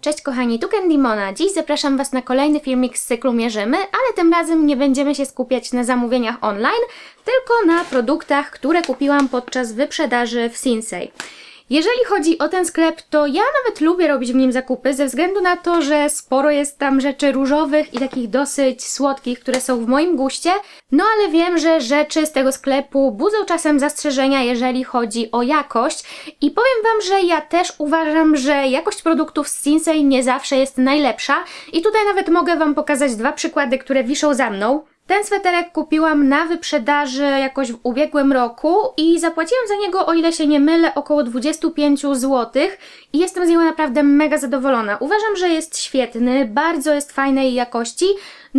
Cześć kochani, tu Candymona. Dziś zapraszam Was na kolejny filmik z cyklu Mierzymy, ale tym razem nie będziemy się skupiać na zamówieniach online, tylko na produktach, które kupiłam podczas wyprzedaży w Sinsei. Jeżeli chodzi o ten sklep, to ja nawet lubię robić w nim zakupy, ze względu na to, że sporo jest tam rzeczy różowych i takich dosyć słodkich, które są w moim guście. No ale wiem, że rzeczy z tego sklepu budzą czasem zastrzeżenia, jeżeli chodzi o jakość. I powiem Wam, że ja też uważam, że jakość produktów z Sinsei nie zawsze jest najlepsza. I tutaj nawet mogę Wam pokazać dwa przykłady, które wiszą za mną. Ten sweterek kupiłam na wyprzedaży jakoś w ubiegłym roku i zapłaciłam za niego, o ile się nie mylę, około 25 zł i jestem z niego naprawdę mega zadowolona. Uważam, że jest świetny, bardzo jest fajnej jakości.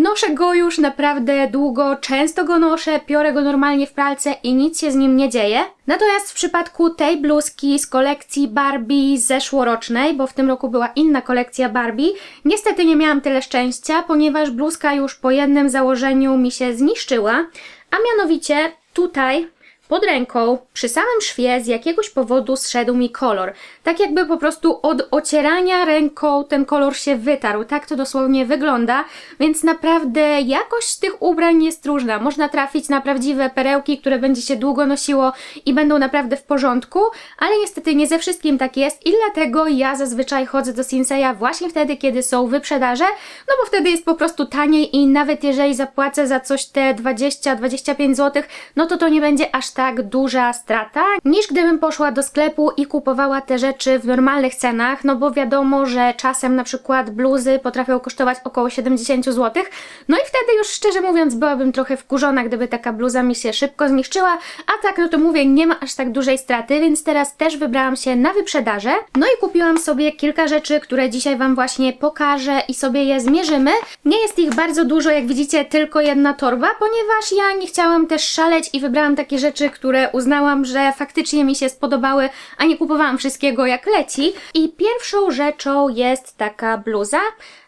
Noszę go już naprawdę długo, często go noszę, piorę go normalnie w pralce i nic się z nim nie dzieje. Natomiast w przypadku tej bluzki z kolekcji Barbie zeszłorocznej, bo w tym roku była inna kolekcja Barbie, niestety nie miałam tyle szczęścia, ponieważ bluzka już po jednym założeniu mi się zniszczyła, a mianowicie tutaj pod ręką, przy samym szwie z jakiegoś powodu zszedł mi kolor. Tak jakby po prostu od ocierania ręką ten kolor się wytarł. Tak to dosłownie wygląda, więc naprawdę jakość tych ubrań jest różna. Można trafić na prawdziwe perełki, które będzie się długo nosiło i będą naprawdę w porządku, ale niestety nie ze wszystkim tak jest i dlatego ja zazwyczaj chodzę do Sinseya właśnie wtedy, kiedy są wyprzedaże, no bo wtedy jest po prostu taniej i nawet jeżeli zapłacę za coś te 20-25 zł, no to to nie będzie aż tak duża strata, niż gdybym poszła do sklepu i kupowała te rzeczy w normalnych cenach, no bo wiadomo, że czasem na przykład bluzy potrafią kosztować około 70 zł, no i wtedy już szczerze mówiąc byłabym trochę wkurzona, gdyby taka bluza mi się szybko zniszczyła, a tak no to mówię, nie ma aż tak dużej straty, więc teraz też wybrałam się na wyprzedaże, no i kupiłam sobie kilka rzeczy, które dzisiaj Wam właśnie pokażę i sobie je zmierzymy. Nie jest ich bardzo dużo, jak widzicie, tylko jedna torba, ponieważ ja nie chciałam też szaleć i wybrałam takie rzeczy, które uznałam, że faktycznie mi się spodobały, a nie kupowałam wszystkiego jak leci. I pierwszą rzeczą jest taka bluza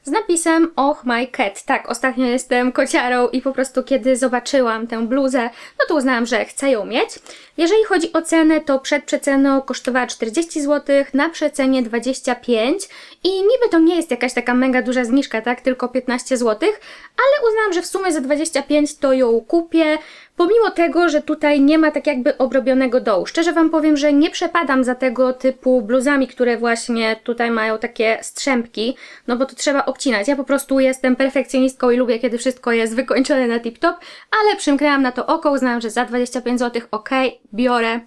z napisem Oh my cat. Tak, ostatnio jestem kociarą i po prostu kiedy zobaczyłam tę bluzę, no to uznałam, że chcę ją mieć. Jeżeli chodzi o cenę, to przed przeceną kosztowała 40 zł, na przecenie 25 i niby to nie jest jakaś taka mega duża zniżka, tak, tylko 15 zł, ale uznałam, że w sumie za 25 to ją kupię, pomimo tego, że tutaj nie ma tak jakby obrobionego dołu. Szczerze Wam powiem, że nie przepadam za tego typu bluzami, które właśnie tutaj mają takie strzępki, no bo to trzeba obcinać. Ja po prostu jestem perfekcjonistką i lubię, kiedy wszystko jest wykończone na tip-top, ale przymknęłam na to oko, uznałam, że za 25 zł ok, biorę.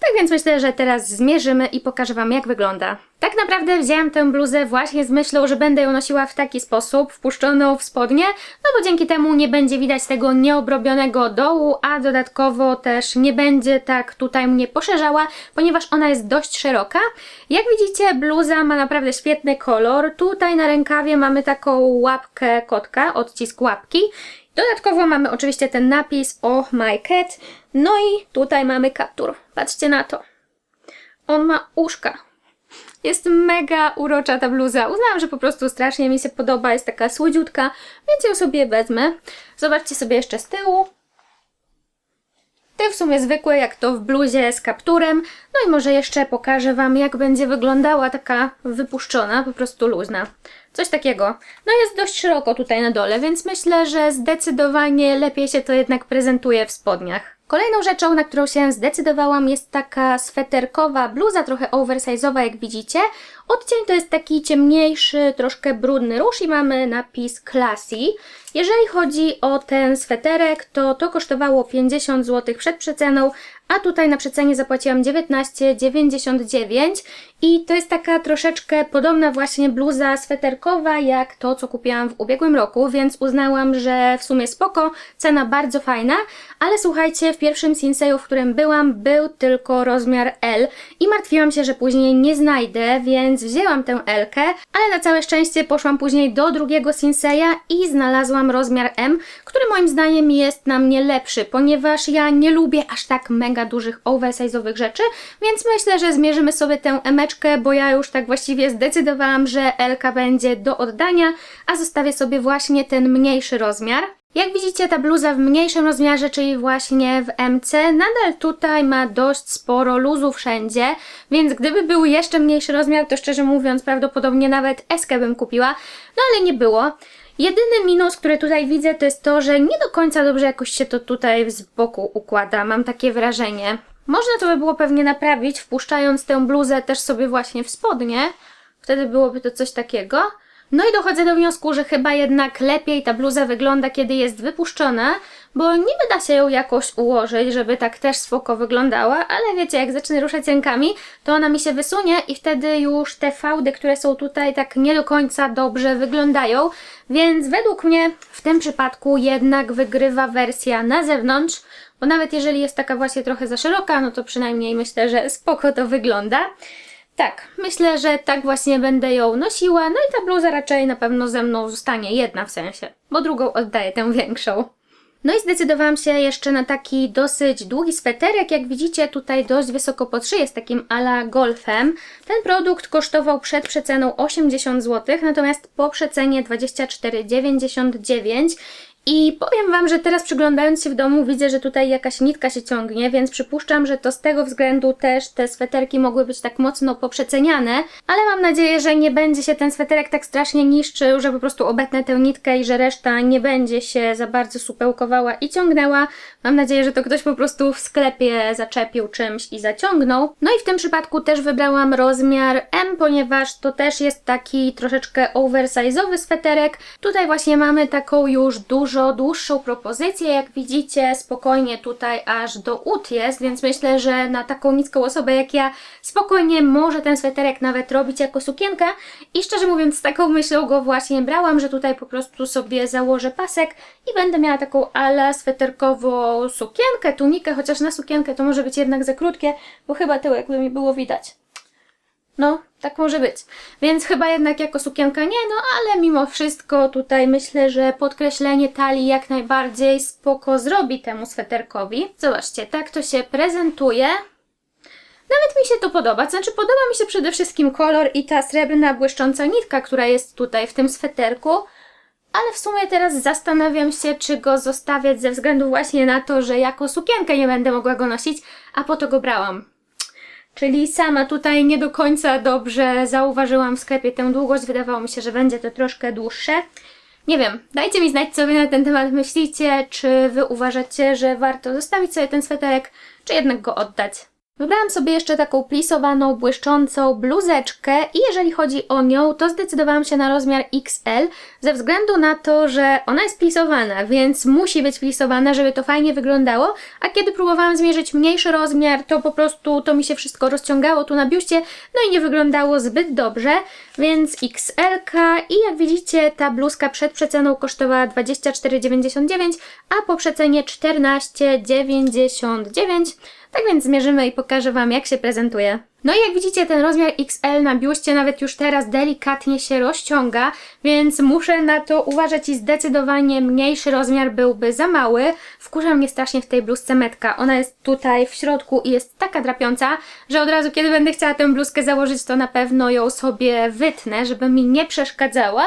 Tak więc myślę, że teraz zmierzymy i pokażę Wam, jak wygląda. Tak naprawdę wzięłam tę bluzę właśnie z myślą, że będę ją nosiła w taki sposób, wpuszczoną w spodnie, no bo dzięki temu nie będzie widać tego nieobrobionego dołu, a dodatkowo też nie będzie tak tutaj mnie poszerzała, ponieważ ona jest dość szeroka. Jak widzicie, bluza ma naprawdę świetny kolor. Tutaj na rękawie mamy taką łapkę kotka, odcisk łapki. Dodatkowo mamy oczywiście ten napis Oh my cat. No i tutaj mamy kaptur. Patrzcie na to. On ma uszka. Jest mega urocza ta bluza. Uznałam, że po prostu strasznie mi się podoba. Jest taka słodziutka, więc ją sobie wezmę. Zobaczcie sobie jeszcze z tyłu. Te w sumie zwykłe, jak to w bluzie z kapturem. No i może jeszcze pokażę Wam, jak będzie wyglądała taka wypuszczona, po prostu luźna. Coś takiego. No jest dość szeroko tutaj na dole, więc myślę, że zdecydowanie lepiej się to jednak prezentuje w spodniach. Kolejną rzeczą, na którą się zdecydowałam jest taka sweterkowa bluza, trochę oversize'owa jak widzicie. Odcień to jest taki ciemniejszy, troszkę brudny róż i mamy napis Classy. Jeżeli chodzi o ten sweterek, to to kosztowało 50 zł przed przeceną, a tutaj na przecenie zapłaciłam 19,99 i to jest taka troszeczkę podobna właśnie bluza sweterkowa jak to, co kupiłam w ubiegłym roku, więc uznałam, że w sumie spoko, cena bardzo fajna, ale słuchajcie, w pierwszym Sinseju, w którym byłam, był tylko rozmiar L i martwiłam się, że później nie znajdę, więc wzięłam tę L-kę, ale na całe szczęście poszłam później do drugiego Sinseya i znalazłam rozmiar M, który moim zdaniem jest na mnie lepszy, ponieważ ja nie lubię aż tak mega dużych oversize'owych rzeczy, więc myślę, że zmierzymy sobie tę emeczkę, bo ja już tak właściwie zdecydowałam, że L-ka będzie do oddania, a zostawię sobie właśnie ten mniejszy rozmiar. Jak widzicie, ta bluza w mniejszym rozmiarze, czyli właśnie w MC, nadal tutaj ma dość sporo luzu wszędzie, więc gdyby był jeszcze mniejszy rozmiar, to szczerze mówiąc, prawdopodobnie nawet eskę bym kupiła, no ale nie było. Jedyny minus, który tutaj widzę, to jest to, że nie do końca dobrze jakoś się to tutaj z boku układa, mam takie wrażenie. Można to by było pewnie naprawić, wpuszczając tę bluzę też sobie właśnie w spodnie, wtedy byłoby to coś takiego. No i dochodzę do wniosku, że chyba jednak lepiej ta bluza wygląda, kiedy jest wypuszczona, bo niby da się ją jakoś ułożyć, żeby tak też spoko wyglądała, ale wiecie, jak zacznę ruszać rękami, to ona mi się wysunie i wtedy już te fałdy, które są tutaj tak nie do końca dobrze wyglądają, więc według mnie w tym przypadku jednak wygrywa wersja na zewnątrz, bo nawet jeżeli jest taka właśnie trochę za szeroka, no to przynajmniej myślę, że spoko to wygląda. Tak, myślę, że tak właśnie będę ją nosiła, no i ta bluza raczej na pewno ze mną zostanie, jedna w sensie, bo drugą oddaję tę większą. No i zdecydowałam się jeszcze na taki dosyć długi sweterek, jak widzicie tutaj dość wysoko pod szyję, jest takim ala golfem. Ten produkt kosztował przed przeceną 80 zł, natomiast po przecenie 24,99 i powiem Wam, że teraz przyglądając się w domu widzę, że tutaj jakaś nitka się ciągnie, więc przypuszczam, że to z tego względu też te sweterki mogły być tak mocno poprzeceniane, ale mam nadzieję, że nie będzie się ten sweterek tak strasznie niszczył, że po prostu obetnę tę nitkę i że reszta nie będzie się za bardzo supełkowała i ciągnęła. Mam nadzieję, że to ktoś po prostu w sklepie zaczepił czymś i zaciągnął. No i w tym przypadku też wybrałam rozmiar M, ponieważ to też jest taki troszeczkę oversize'owy sweterek. Tutaj właśnie mamy taką już dużo dłuższą propozycję, jak widzicie spokojnie tutaj aż do ud jest, więc myślę, że na taką niską osobę jak ja spokojnie może ten sweterek nawet robić jako sukienka i szczerze mówiąc z taką myślą go właśnie brałam, że tutaj po prostu sobie założę pasek i będę miała taką ala sweterkową sukienkę, tunikę, chociaż na sukienkę to może być jednak za krótkie, bo chyba tyłek by mi było widać. No, tak może być. Więc chyba jednak jako sukienka nie, no ale mimo wszystko tutaj myślę, że podkreślenie talii jak najbardziej spoko zrobi temu sweterkowi. Zobaczcie, tak to się prezentuje. Nawet mi się to podoba, znaczy podoba mi się przede wszystkim kolor i ta srebrna błyszcząca nitka, która jest tutaj w tym sweterku. Ale w sumie teraz zastanawiam się, czy go zostawiać ze względu właśnie na to, że jako sukienkę nie będę mogła go nosić, a po to go brałam. Czyli sama tutaj nie do końca dobrze zauważyłam w sklepie tę długość. Wydawało mi się, że będzie to troszkę dłuższe. Nie wiem, dajcie mi znać, co wy na ten temat myślicie. Czy wy uważacie, że warto zostawić sobie ten sweterek, czy jednak go oddać? Wybrałam sobie jeszcze taką plisowaną, błyszczącą bluzeczkę i jeżeli chodzi o nią, to zdecydowałam się na rozmiar XL ze względu na to, że ona jest plisowana, więc musi być plisowana, żeby to fajnie wyglądało, a kiedy próbowałam zmierzyć mniejszy rozmiar, to po prostu to mi się wszystko rozciągało tu na biuście, no i nie wyglądało zbyt dobrze, więc XL i jak widzicie ta bluzka przed przeceną kosztowała 24,99, a po przecenie 14,99. Tak więc zmierzymy i pokażę Wam, jak się prezentuje. No i jak widzicie, ten rozmiar XL na biuście nawet już teraz delikatnie się rozciąga, więc muszę na to uważać i zdecydowanie mniejszy rozmiar byłby za mały. Wkurza mnie strasznie w tej bluzce metka. Ona jest tutaj w środku i jest taka drapiąca, że od razu kiedy będę chciała tę bluzkę założyć, to na pewno ją sobie wytnę, żeby mi nie przeszkadzała.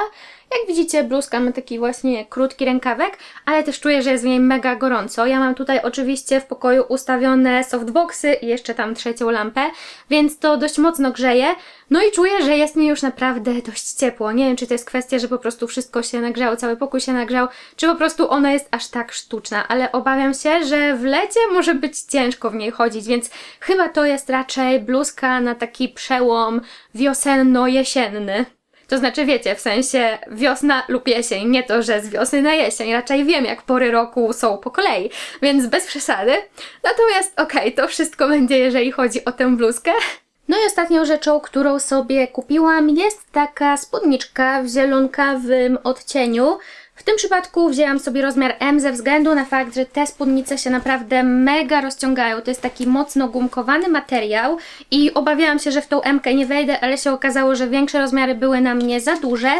Jak widzicie, bluzka ma taki właśnie krótki rękawek, ale też czuję, że jest w niej mega gorąco. Ja mam tutaj oczywiście w pokoju ustawione softboxy i jeszcze tam trzecią lampę, więc to dość mocno grzeje. No i czuję, że jest mi już naprawdę dość ciepło. Nie wiem, czy to jest kwestia, że po prostu wszystko się nagrzało, cały pokój się nagrzał, czy po prostu ona jest aż tak sztuczna, ale obawiam się, że w lecie może być ciężko w niej chodzić, więc chyba to jest raczej bluzka na taki przełom wiosenno-jesienny. To znaczy, wiecie, w sensie wiosna lub jesień, nie to, że z wiosny na jesień, raczej wiem, jak pory roku są po kolei, więc bez przesady. Natomiast okej, okay, to wszystko będzie, jeżeli chodzi o tę bluzkę. No i ostatnią rzeczą, którą sobie kupiłam, jest taka spódniczka w zielonkawym odcieniu. W tym przypadku wzięłam sobie rozmiar M ze względu na fakt, że te spódnice się naprawdę mega rozciągają. To jest taki mocno gumkowany materiał i obawiałam się, że w tą M nie wejdę, ale się okazało, że większe rozmiary były na mnie za duże.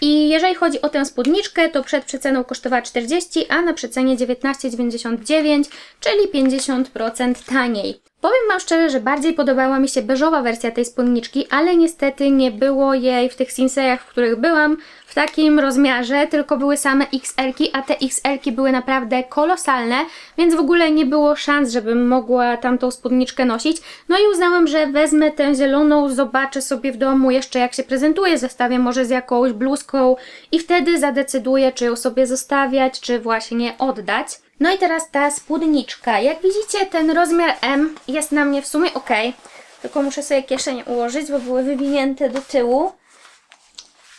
I jeżeli chodzi o tę spódniczkę, to przed przeceną kosztowała 40, a na przecenie 19,99, czyli 50% taniej. Powiem Wam szczerze, że bardziej podobała mi się beżowa wersja tej spódniczki, ale niestety nie było jej w tych Sinsejach, w których byłam, w takim rozmiarze, tylko były same XL-ki, a te XL-ki były naprawdę kolosalne, więc w ogóle nie było szans, żebym mogła tamtą spódniczkę nosić. No i uznałam, że wezmę tę zieloną, zobaczę sobie w domu jeszcze jak się prezentuje, zestawię może z jakąś bluzką i wtedy zadecyduję, czy ją sobie zostawiać, czy właśnie oddać. No i teraz ta spódniczka. Jak widzicie, ten rozmiar M jest na mnie w sumie ok. Tylko muszę sobie kieszenie ułożyć, bo były wywinięte do tyłu.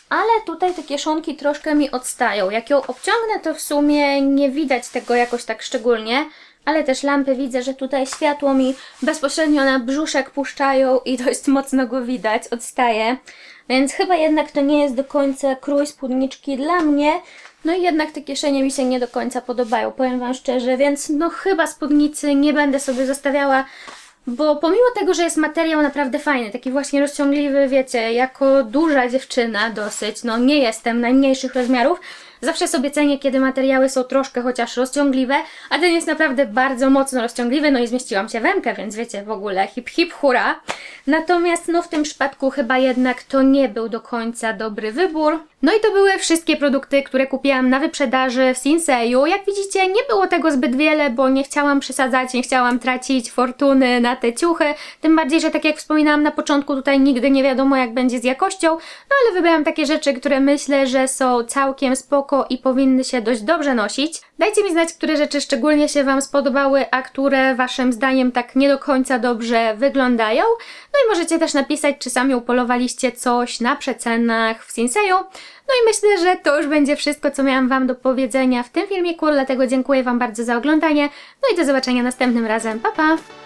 Ale tutaj te kieszonki troszkę mi odstają. Jak ją obciągnę, to w sumie nie widać tego jakoś tak szczególnie. Ale też lampy widzę, że tutaj światło mi bezpośrednio na brzuszek puszczają i dość mocno go widać, odstaje. Więc chyba jednak to nie jest do końca krój spódniczki dla mnie. No i jednak te kieszenie mi się nie do końca podobają, powiem Wam szczerze, więc no chyba spódnicy nie będę sobie zostawiała, bo pomimo tego, że jest materiał naprawdę fajny, taki właśnie rozciągliwy, wiecie, jako duża dziewczyna dosyć, no nie jestem najmniejszych rozmiarów, zawsze sobie cenię, kiedy materiały są troszkę chociaż rozciągliwe, a ten jest naprawdę bardzo mocno rozciągliwy, no i zmieściłam się w emkę, więc wiecie, w ogóle hip hip hura. Natomiast no w tym przypadku chyba jednak to nie był do końca dobry wybór. No i to były wszystkie produkty, które kupiłam na wyprzedaży w Sinseju. Jak widzicie, nie było tego zbyt wiele, bo nie chciałam przesadzać, nie chciałam tracić fortuny na te ciuchy. Tym bardziej, że tak jak wspominałam na początku, tutaj nigdy nie wiadomo jak będzie z jakością. No ale wybrałam takie rzeczy, które myślę, że są całkiem spoko i powinny się dość dobrze nosić. Dajcie mi znać, które rzeczy szczególnie się Wam spodobały, a które Waszym zdaniem tak nie do końca dobrze wyglądają. No i możecie też napisać, czy sami upolowaliście coś na przecenach w Sinseju. No i myślę, że to już będzie wszystko, co miałam Wam do powiedzenia w tym filmiku, dlatego dziękuję Wam bardzo za oglądanie. No i do zobaczenia następnym razem. Pa, pa!